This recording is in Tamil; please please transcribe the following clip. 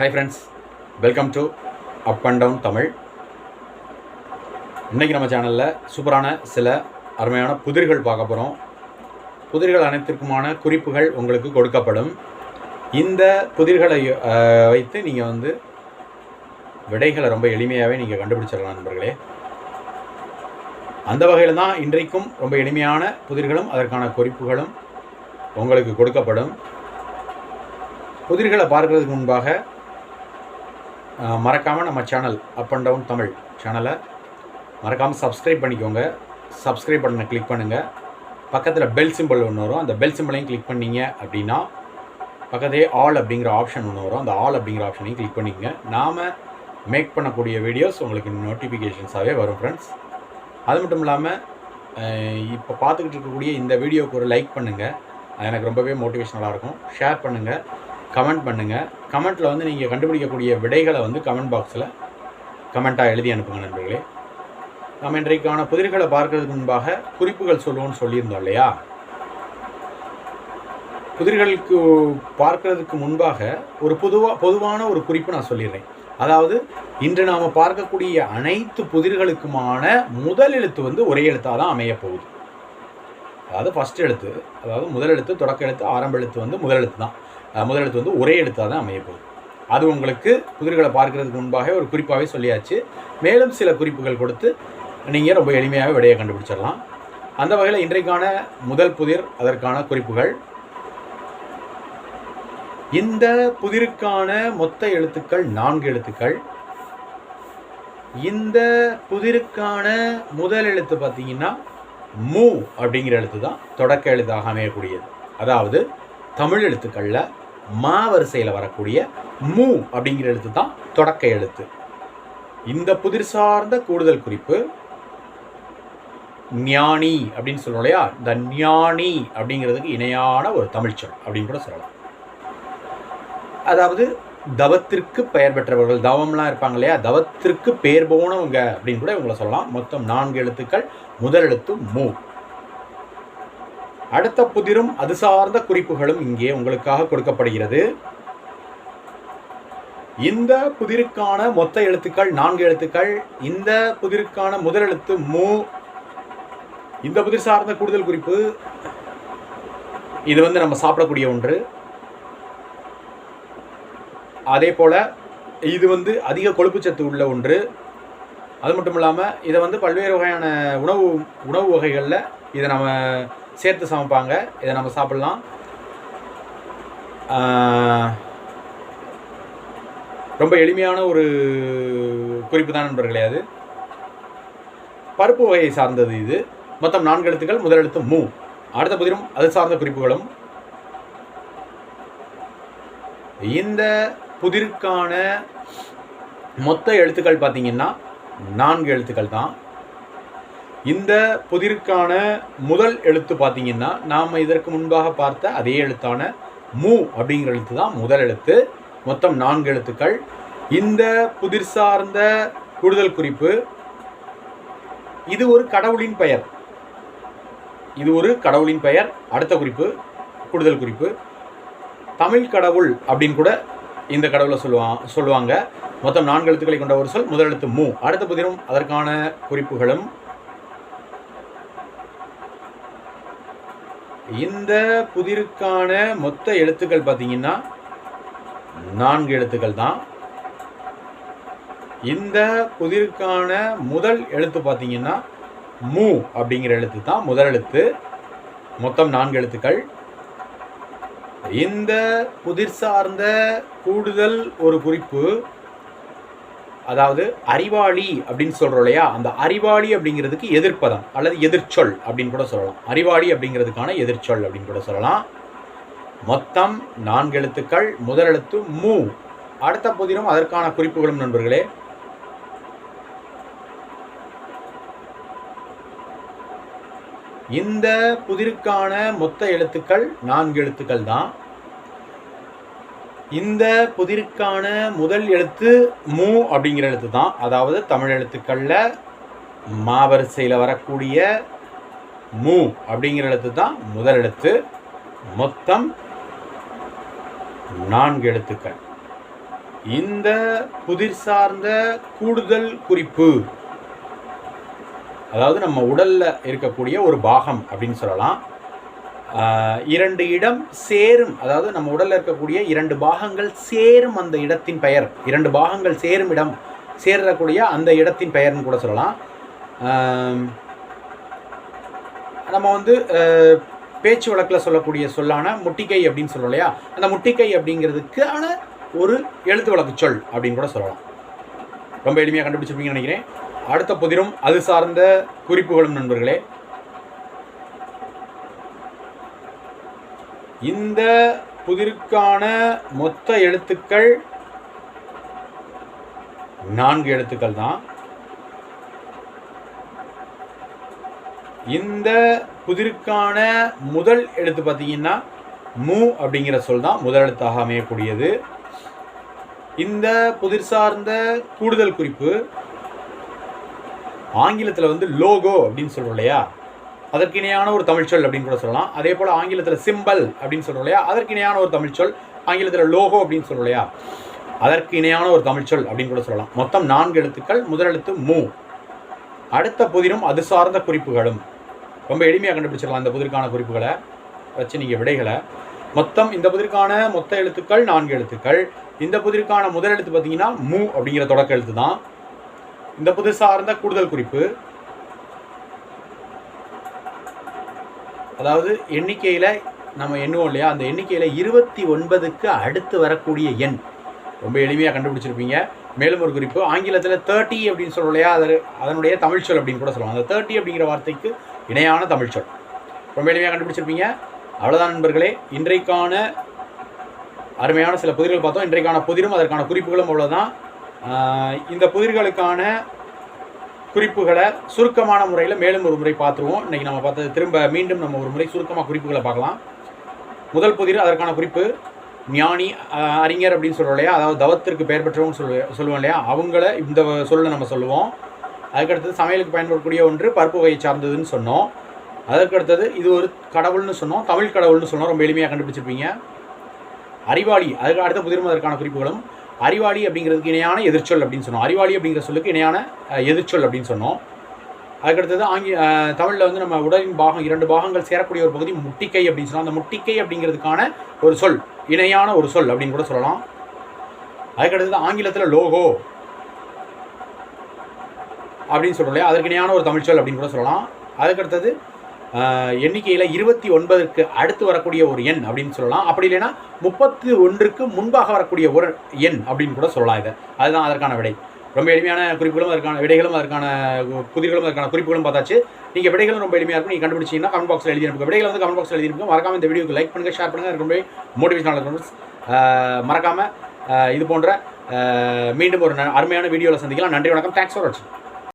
Hi friends welcome to up and down Tamil இன்றைக்கி நம்ம சேனலில் சூப்பரான சில அருமையான புதிர்கள் பார்க்க போகிறோம் புதிர்கள் அனைத்திற்குமான குறிப்புகள் உங்களுக்கு கொடுக்கப்படும். இந்த புதிர்களை வைத்து நீங்கள் வந்து விடைகளை ரொம்ப எளிமையாகவே நீங்கள் கண்டுபிடிச்சிடலாம் நண்பர்களே. அந்த வகையில் தான் இன்றைக்கும் ரொம்ப எளிமையான புதிர்களும் அதற்கான குறிப்புகளும் உங்களுக்கு கொடுக்கப்படும். புதிர்களை பார்க்கறதுக்கு முன்பாக மறக்காமல் நம்ம channel up and down Tamil சேனலை மறக்காமல் சப்ஸ்கிரைப் பண்ணிக்கோங்க. சப்ஸ்கிரைப் பண்ண கிளிக் பண்ணுங்கள் பக்கத்தில் பெல் சிம்பிள் ஒன்று வரும். அந்த பெல் சிம்பிளையும் கிளிக் பண்ணீங்க அப்படின்னா பக்கத்தே ஆல் அப்படிங்கிற ஆப்ஷன் ஒன்று வரும். அந்த ஆல் அப்படிங்கிற ஆப்ஷனையும் கிளிக் பண்ணிக்கங்க. நாம் மேக் பண்ணக்கூடிய வீடியோஸ் உங்களுக்கு நோட்டிஃபிகேஷன்ஸாகவே வரும் ஃப்ரெண்ட்ஸ் அது மட்டும் இல்லாமல் இப்போ பார்த்துக்கிட்டு இருக்கக்கூடிய இந்த வீடியோவுக்கு ஒரு லைக் பண்ணுங்கள் அது எனக்கு ரொம்பவே மோட்டிவேஷனலாக இருக்கும். ஷேர் பண்ணுங்கள் கமெண்ட் பண்ணுங்கள் கமெண்ட்டில் வந்து நீங்கள் கண்டுபிடிக்கக்கூடிய விடைகளை வந்து கமெண்ட் பாக்ஸில் கமெண்ட்டாக எழுதி அனுப்புங்க நண்பர்களே. நம்ம இன்றைக்கான புதிர்களை பார்க்கறதுக்கு முன்பாக குறிப்புகள் சொல்லுவோம்னு சொல்லியிருந்தோம் இல்லையா? புதிர்களுக்கு பார்க்கறதுக்கு முன்பாக ஒரு பொதுவாக பொதுவான ஒரு குறிப்பு நான் சொல்லிடுறேன். அதாவது இன்று நாம் பார்க்கக்கூடிய அனைத்து புதிர்களுக்குமான முதல் எழுத்து வந்து ஒரே எழுத்தாக தான் அமையப் போகுது. அதாவது ஃபஸ்ட் எழுத்து அதாவது முதல் எழுத்து தொடக்க எழுத்து ஆரம்ப எழுத்து வந்து முதல் எழுத்து தான். முதலெழுத்து முதல் எழுத்து வந்து ஒரே எழுத்தாக தான் அமையப்போகுது. அது உங்களுக்கு புதிர்களை பார்க்கறதுக்கு முன்பாக ஒரு குறிப்பாகவே சொல்லியாச்சு. மேலும் சில குறிப்புகள் கொடுத்து நீங்கள் ரொம்ப எளிமையாக விடையை கண்டுபிடிச்சிடலாம். அந்த வகையில் இன்றைக்கான முதல் புதிர் அதற்கான குறிப்புகள். இந்த புதிருக்கான மொத்த எழுத்துக்கள் நான்கு எழுத்துக்கள். இந்த புதிருக்கான முதல் எழுத்து பார்த்தீங்கன்னா மூ அப்படிங்கிற எழுத்து தான் தொடக்க எழுத்தாக அமையக்கூடியது. அதாவது தமிழ் எழுத்துக்களில் மா வரிசையில் வரக்கூடிய மூ அப்படிங்கிற எழுத்து தான் தொடக்க எழுத்து. இந்த புதிர் சார்ந்த கூடுதல் குறிப்பு ஞானி அப்படின்னு சொல்லணும் இல்லையா? இந்த ஞானி அப்படிங்கிறதுக்கு இணையான ஒரு தமிழ்ச்சொல் அப்படின்னு கூட சொல்லலாம். அதாவது தவத்திற்கு பெயர் பெற்றவர்கள் தவம்லாம் இருப்பாங்க இல்லையா? தவத்திற்கு பெயர் போனவங்க அப்படின்னு கூட இவங்களை சொல்லலாம். மொத்தம் நான்கு எழுத்துக்கள் முதல் எழுத்து மூ. அடுத்த புதிரும் அது சார்ந்த குறிப்புகளும் இங்கே உங்களுக்காக கொடுக்கப்படுகிறது. இந்த புதிருக்கான மொத்த எழுத்துக்கள் நான்கு எழுத்துக்கள். இந்த புதிருக்கான முதல் எழுத்து மு. இந்த புதிர் சார்ந்த கூடுதல் குறிப்பு. இது வந்து நம்ம சாப்பிடக்கூடிய ஒன்று. அதே போல் இது வந்து அதிக கொழுப்புச்சத்து உள்ள ஒன்று. அது மட்டும் இல்லாமல் இதை வந்து பல்வேறு வகையான உணவு உணவு வகைகளில் இதை நம்ம சேர்த்து சமைப்பாங்க. இதை நம்ம சாப்பிட்லாம். ரொம்ப எளிமையான ஒரு குறிப்பு தான் நண்பர்களே அது. பருப்பு வகையை சார்ந்தது இது. மொத்தம் நான்கு எழுத்துக்கள் முதல் எழுத்து மூ. அடுத்த புதிரும் அது சார்ந்த குறிப்புகளும். இந்த புதிருக்கான மொத்த எழுத்துக்கள் பார்த்தீங்கன்னா நான்கு எழுத்துக்கள் தான். இந்த புதிருக்கான முதல் எழுத்து பார்த்தீங்கன்னா நாம் இதற்கு முன்பாக பார்த்த அதே எழுத்தான மூ அப்படிங்கிற எழுத்து தான் முதல் எழுத்து. மொத்தம் நான்கு எழுத்துக்கள். இந்த புதிர் சார்ந்த கூடுதல் குறிப்பு இது ஒரு கடவுளின் பெயர். இது ஒரு கடவுளின் பெயர். அடுத்த குறிப்பு கூடுதல் குறிப்பு. தமிழ் கடவுள் அப்படின்னு கூட இந்த கடவுளை சொல்லுவாங்க சொல்லுவாங்க. மொத்தம் நான்கு எழுத்துக்களை கொண்ட ஒரு சொல் முதல் எழுத்து மூ. அடுத்த புதிரும் அதற்கான குறிப்புகளும் இந்த புதிருக்கான மொத்த எழுத்துக்கள் பார்த்தீங்கன்னா நான்கு எழுத்துக்கள் தான். இந்த புதிருக்கான முதல் எழுத்து பார்த்தீங்கன்னா மூ அப்படிங்கிற எழுத்து தான் முதல் எழுத்து. மொத்தம் நான்கு எழுத்துக்கள். இந்த புதிர் சார்ந்த கூடுதல் ஒரு குறிப்பு அதாவது அறிவாளி அப்படின்னு சொல்கிறோம் இல்லையா? அந்த அறிவாளி அப்படிங்கிறதுக்கு எதிர்ப்பதம் அல்லது எதிர்ச்சொல் அப்படின்னு கூட சொல்லலாம். அறிவாளி அப்படிங்கிறதுக்கான எதிர்ச்சொல் அப்படின்னு கூட சொல்லலாம். மொத்தம் நான்கு எழுத்துக்கள் முதல் எழுத்து மூ. அடுத்த புதினம் அதற்கான குறிப்புகளும் நண்பர்களே. இந்த புதிருக்கான மொத்த எழுத்துக்கள் நான்கு எழுத்துக்கள் தான். இந்த புதிருக்கான முதல் எழுத்து மு அப்படிங்கிற எழுத்து தான். அதாவது தமிழ் எழுத்துக்களில் மாவரிசையில் வரக்கூடிய மு அப்படிங்கிற எழுத்து தான் முதல் எழுத்து. மொத்தம் நான்கு எழுத்துக்கள். இந்த புதிர் சார்ந்த கூடுதல் குறிப்பு அதாவது நம்ம உடலில் இருக்கக்கூடிய ஒரு பாகம் அப்படின்னு சொல்லலாம். இரண்டு இடம் சேரும் அதாவது நம்ம உடலில் இருக்கக்கூடிய இரண்டு பாகங்கள் சேரும் அந்த இடத்தின் பெயர். இரண்டு பாகங்கள் சேரும் இடம் சேரக்கூடிய அந்த இடத்தின் பெயர்னு கூட சொல்லலாம். நம்ம வந்து பேச்சு வழக்கில் சொல்லக்கூடிய சொல்லான முட்டிக்கை அப்படின்னு சொல்றோம் இல்லையா? அந்த முட்டிக்கை அப்படிங்கிறதுக்கான ஒரு எழுத்து வழக்கு சொல் அப்படின்னு கூட சொல்லலாம். ரொம்ப எளிமையாக கண்டுபிடிச்சிருப்பீங்கன்னு நினைக்கிறேன். அடுத்த புதிரும் அது சார்ந்த குறிப்புகளும் நண்பர்களே. இந்த புதிருக்கான மொத்த எழுத்துக்கள் நான்கு எழுத்துக்கள் தான். இந்த புதிருக்கான முதல் எழுத்து பார்த்தீங்கன்னா மு அப்படிங்கிற சொல் தான் முதல் எழுத்தாக அமையக்கூடியது. இந்த புதிர் சார்ந்த கூடுதல் குறிப்பு ஆங்கிலத்தில் வந்து லோகோ அப்படின்னு சொல்கிறோம் இல்லையா? அதற்கு இணையான ஒரு தமிழ்ச்சொல் அப்படின்னு கூட சொல்லலாம். அதே போல் ஆங்கிலத்தில் சிம்பல் அப்படின்னு சொல்கிறோம் இல்லையா? அதற்கு இணையான ஒரு தமிழ்ச்சொல் ஆங்கிலத்தில் லோகோ அப்படின்னு சொல்றோம் இல்லையா? அதற்கு இணையான ஒரு தமிழ்ச்சொல் அப்படின்னு கூட சொல்லலாம். மொத்தம் நான்கு எழுத்துக்கள் முதல் எழுத்து மு. அடுத்த புதிரும் அது சார்ந்த குறிப்புகளும். ரொம்ப எளிமையாக கண்டுபிடிச்சிடலாம் இந்த புதிருக்கான குறிப்புகளை. வச்சு நீங்கள் விடைகளை. மொத்தம் இந்த புதிருக்கான மொத்த எழுத்துக்கள் நான்கு எழுத்துக்கள். இந்த புதிருக்கான முதல் எழுத்து பார்த்தீங்கன்னா மு அப்படிங்கிற தொடக்க எழுத்து தான் இந்த புது சார்ந்த கூடுதல் குறிப்பு. அதாவது எண்ணிக்கையில் நம்ம எண்ணுவோம் இல்லையா? அந்த எண்ணிக்கையில் இருபத்தி ஒன்பதுக்கு அடுத்து வரக்கூடிய எண். ரொம்ப எளிமையாக கண்டுபிடிச்சிருப்பீங்க. மேலும் ஒரு குறிப்பு ஆங்கிலத்தில் தேர்ட்டி அப்படின்னு சொல்றோம் இல்லையா? அது அதனுடைய தமிழ்ச்சொல் அப்படின்னு கூட சொல்லுவாங்க அந்த தேர்ட்டி அப்படிங்கிற வார்த்தைக்கு இணையான தமிழ்ச்சொல் ரொம்ப எளிமையாக கண்டுபிடிச்சிருப்பீங்க. அவ்வளோதான் நண்பர்களே. இன்றைக்கான அருமையான சில புதிர்கள் பார்த்தோம். இன்றைக்கான புதிரும் அதற்கான குறிப்புகளும் அவ்வளோதான் இந்த புதிர்களுக்கான குறிப்புகளை சுருக்கமான முறையில் மேலும் ஒரு முறை பார்த்துருவோம். இன்றைக்கி நம்ம பார்த்தது திரும்ப மீண்டும் நம்ம ஒரு முறை சுருக்கமாக குறிப்புகளை பார்க்கலாம். முதல் புதிர் அதற்கான குறிப்பு ஞானி அறிஞர் அப்படின்னு சொல்கிறோம் இல்லையா? அதாவது தவத்திற்கு பெயர் பெற்றவங்க சொல்லு சொல்லுவோம் இல்லையா? அவங்கள இந்த சொல்ல நம்ம சொல்லுவோம். அதுக்கடுத்தது சமையலுக்கு பயன்படக்கூடிய ஒன்று பருப்பு வகையை சார்ந்ததுன்னு சொன்னோம். அதற்கடுத்தது இது ஒரு கடவுள்னு சொன்னோம். தமிழ் கடவுள்னு சொன்னோம். ரொம்ப எளிமையாக கண்டுபிடிச்சிருப்பீங்க. அறிவாளி அதுக்கு அடுத்த புதிரும் அதற்கான குறிப்புகளும் அறிவாளி அப்படிங்கிறதுக்கு இணையான எதிர்ச்சொல் அப்படின்னு சொன்னோம். அறிவாளி அப்படிங்கிற சொல்லுக்கு இணையான எதிர்ச்சொல் அப்படின்னு சொன்னோம். அதுக்கடுத்தது ஆங்கி தமிழில் வந்து நம்ம உடலின் பாகம் இரண்டு பாகங்கள் சேரக்கூடிய ஒரு பகுதி முட்டிக்கை அப்படின்னு சொன்னோம். அந்த முட்டிக்கை அப்படிங்கிறதுக்கான ஒரு சொல் இணையான ஒரு சொல் அப்படின்னு கூட சொல்லலாம். அதுக்கடுத்தது ஆங்கிலத்தில் லோகோ அப்படின்னு சொல்கிறோம் இல்லையா? அதற்கு இணையான ஒரு தமிழ்ச்சொல் அப்படின்னு கூட சொல்லலாம். அதுக்கடுத்தது எண்ணிக்கையில் இருபத்தி ஒன்பதுக்கு அடுத்து வரக்கூடிய ஒரு எண் அப்படின்னு சொல்லலாம். அப்படி இல்லைன்னா முப்பத்தி ஒன்றுக்கு முன்பாக வரக்கூடிய ஒரு எண் அப்படின்னு கூட சொல்லலாம் இதை. அதுதான் அதற்கான விடை. ரொம்ப எளிமையான குறிப்புகளும் அதற்கான விடைகளும் அதற்கான புதிர்களும் அதற்கான குறிப்புகளும் பார்த்தாச்சு. நீங்கள் விடைகளும் ரொம்ப எளிமையாக இருக்கும். நீங்கள் கண்டுபிடிச்சிங்கன்னா கமெண்ட் பாக்ஸில் எழுதி அனுப்புங்க. விடைகளை வந்து கமெண்ட் பாக்ஸில் எழுதி அனுப்புங்க. மறக்காம இந்த வீடியோக்கு லைக் பண்ணுங்கள் ஷேர் பண்ணுங்கள் ரொம்ப மோட்டிவேஷனாக இருக்கும் மறக்காமல் இது போன்ற மீண்டும் ஒரு அருமையான வீடியோவில் சந்திக்கலாம். நன்றி வணக்கம். தேங்க்ஸ் ஃபார் வாட்சிங்